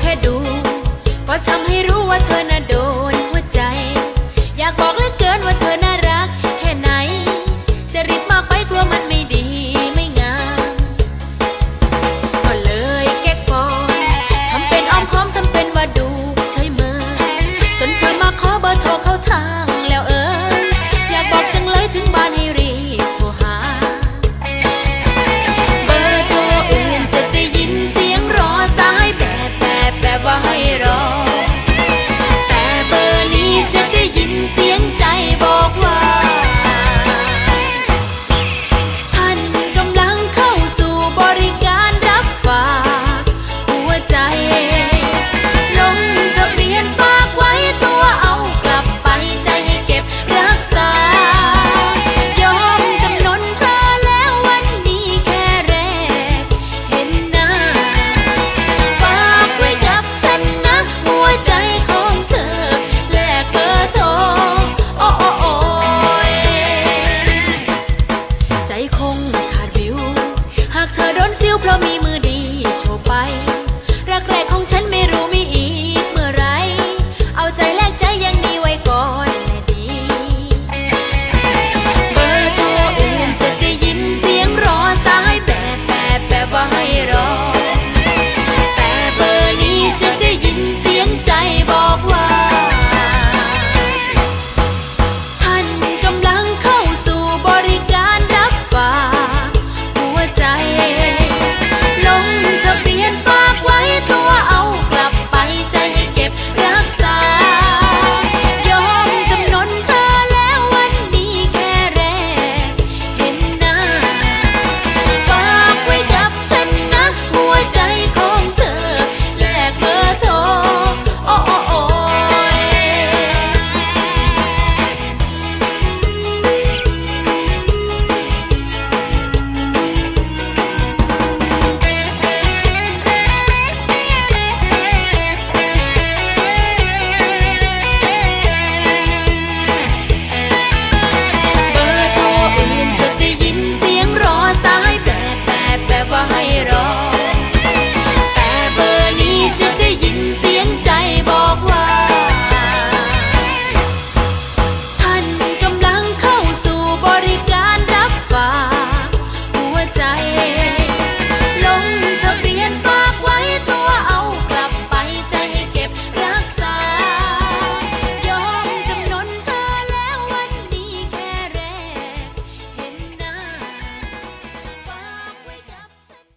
แค่ดู ก็ทำให้รู้ว่าเธอน่ะโดนหัวใจ อยากบอกและ